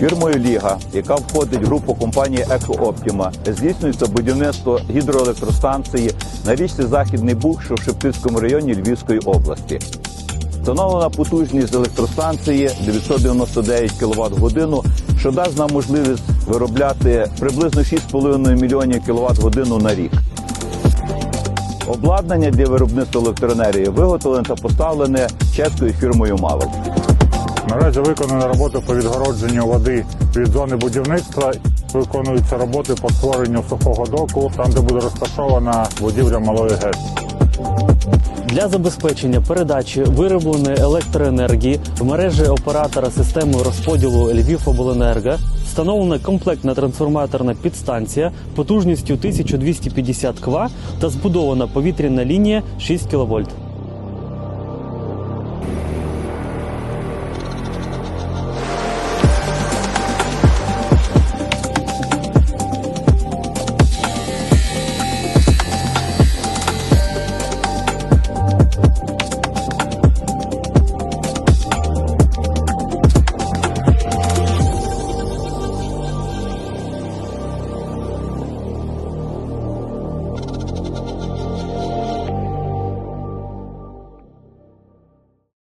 Фірмою Ліга, яка входить в групу компанії Екооптіма, здійснюється будівництво гідроелектростанції на річці Західний Буг, що в Шептицькому районі Львівської області. Встановлена потужність електростанції 999 кВт годину, що дасть нам можливість виробляти приблизно 6,5 мільйонів кВт годину на рік. Обладнання для виробництва електроенергії виготовлене та поставлене чеською фірмою Мавел. Наразі виконано роботи по відгородженню води від зони будівництва. Виконуються роботи по створенню сухого доку, там де буде розташована будівля малої ГЕС. Для забезпечення передачі виробленої електроенергії в мережі оператора системи розподілу Львівобленерго встановлена комплектна трансформаторна підстанція потужністю 1250 кВт та збудована повітряна лінія 6 кВт.